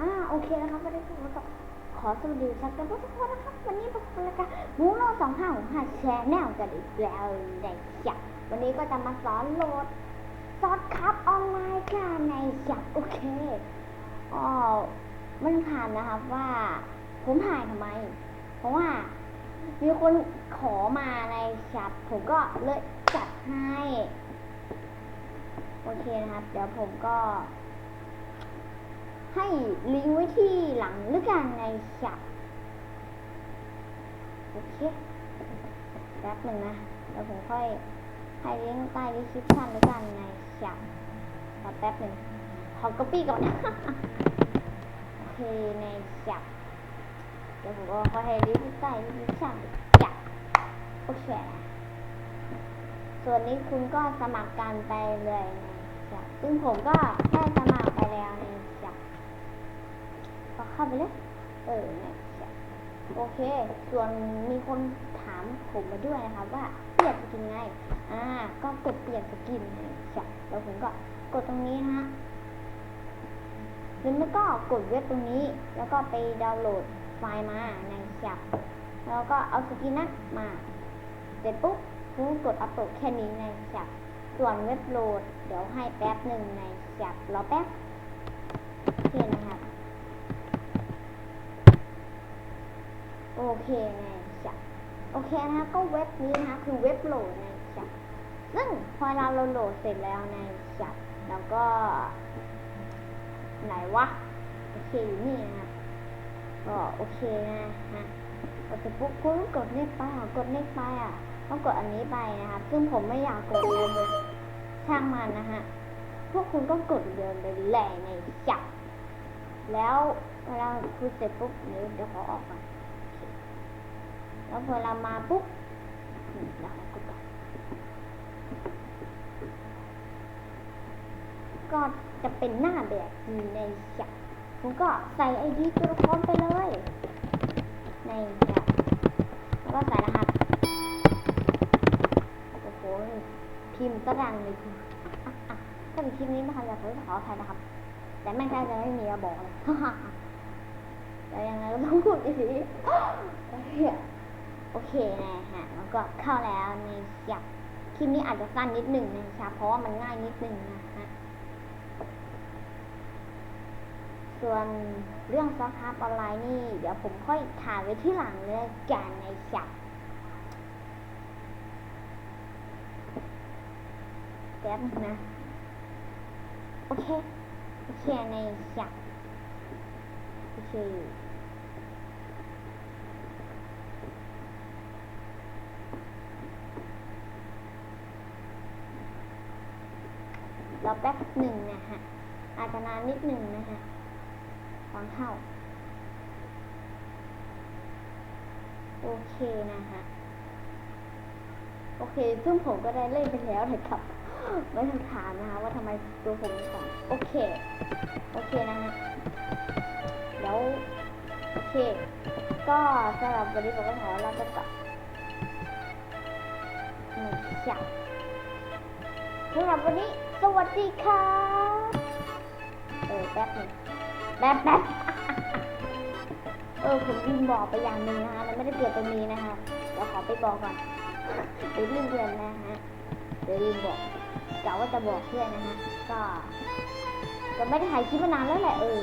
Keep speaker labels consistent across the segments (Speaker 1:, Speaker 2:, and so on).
Speaker 1: อ่าโอเคนะครับวันนี้ผมก็ขอสวัสดีชักกันทุกคนนะครับ วันนี้พบกันรายการมูโน่สองห้าหกห้าแชร์แนลกันอีกแล้วในจับวันนี้ก็จะมาสอนโหลดซอสครับออนไลน์ค่ะในจับโอเคอ๋อมันผ่านนะครับว่าผมถ่ายทำไม เพราะว่ามีคนขอมาในจับผมก็เลยจัดให้ โอเคนะครับ เดี๋ยวผมก็ ให้ลิงก์ไว้ที่หลังหรือกันในฉับโอเคแป๊บหนึ่งนะแล้วผมค่อยให้ลิงก์ใต้ดีคริปชันหรือกันในฉับรอแป๊บหนึ่งขอ copy ก่อนโอเคในฉับเดี๋ยวผมก็ค่อยให้ลิงก์ใต้ดีคริปชันจับโอเคนะส่วนนี้คุณก็สมัครกันไปเลยในฉับซึ่งผมก็ได้สมัครไปแล้วใน เข้าไปเลยเออนี่ยโอเค ส่วนมีคนถามผมมาด้วยนะครับว่าเปลี่ยนสกินไง อ่า ก็กดเปลี่ยนสกินนี่ยจ้ะแล้วผมก็กดตรงนี้นะฮะหรือไม่ก็กดเว็บตรงนี้ แล้วก็ไปดาวน์โหลดไฟล์มาในจับแล้วก็เอาสกินนั้นมาเสร็จปุ๊บคุณกดอัปโหลดแค่นี้ในจับส่วนเว็บโหลด เดี๋ยวให้แป๊บหนึ่งในจับรอแป๊บโอเคนะครับ โอเคนะจ๊ะโอเคนะก็เว็บนี้นะคือเว็บโหลดนะจ๊ะซึ่งพอเราโหลดเสร็จแล้วนะจ๊ะแล้วก็ ไหนวะโอเคอยู่นี่นะครับก็โอเคนะฮะกดเสร็จปุ๊บคุณกดเน็กไปอะกดเน็กไปอะต้องกดอันนี้ไปนะครับซึ่งผมไม่อยากกดนะฮะช่างมันนะฮะพวกคุณก็กดเดินไปแหล่ในจับแล้วเวลาคุณเสร็จปุ๊บเดี๋ยวเดี๋ยวขอออกก่อน แล้วพอเรามาปุ๊บเรากดก่อนก็จะเป็นหน้าแบบนี้ในจับผมก็ใส่ไอดีตัวละครไปเลย ในจับแล้วก็ใส่รหัสโอ้โหพิมพ์ก็ดังเลยคุณอะอะถ้าเป็นคลิปนี้นะคะอยากขอขออภัยนะครับ แต่ไม่ใช่จะไม่มีระบอกเลยแต่ยังไงก็ต้องพูดอีกที โอเคนะฮะแล้วก็เข้าแล้วในจับคลิปนี้อาจจะสั้นนิดหนึ่งนะครับเพราะว่ามันง่ายนิดหนึ่งนะฮะส่วนเรื่องซอฟต์คาร์ออนไลน์นี่ เดี๋ยวผมค่อยถ่ายไว้ที่หลังเลยกันในจับแป๊บนึงนะ โอเค โอเคในจับโอเค รอแป๊บหนึ่งนะฮะ อาจจะนานนิดหนึ่งนะฮะฟังเข้า โอเคนะฮะ โอเค ซึ่งผมก็ได้เล่นไปแล้วนะครับ ไม่ต้องถามนะคะว่าทำไมตัวผมของโอเค โอเคนะฮะ เดี๋ยว โอเค ก็สำหรับวันนี้ผมก็ขอลาไปก่อนหนึ่งจับสำหรับวันนี้ สวัสดีค่ะเออแป๊บนึงแป๊บแป๊บเออผมลืมบอกไปอย่างหนึ่งนะคะแล้วไม่ได้เกิดตรงนี้นะคะเดี๋ยวขอไปบอกก่อนเดี๋ยวลืมเพื่อนนะฮะเดี๋ยวลืมบอกกะว่าจะบอกเพื่อนนะฮะก็ก็ไม่ได้ถ่ายคลิปมานานแล้วแหละเออ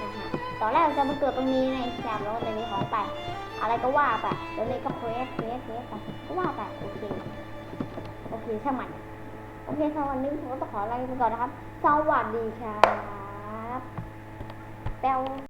Speaker 1: นะฮะตอนแรกจะมาเกิดตรงนี้ในแชมแล้วในนี้ของไป อะไรก็ว่าไปแล้วนี่ก็เควสเควสเควสไปก็ว่าไปโอเคโอเคช่างมัน โอเคสำหรับวันนี้ผมก็ต้องขอลาไปก่อนนะครับ สวัสดีครับแปว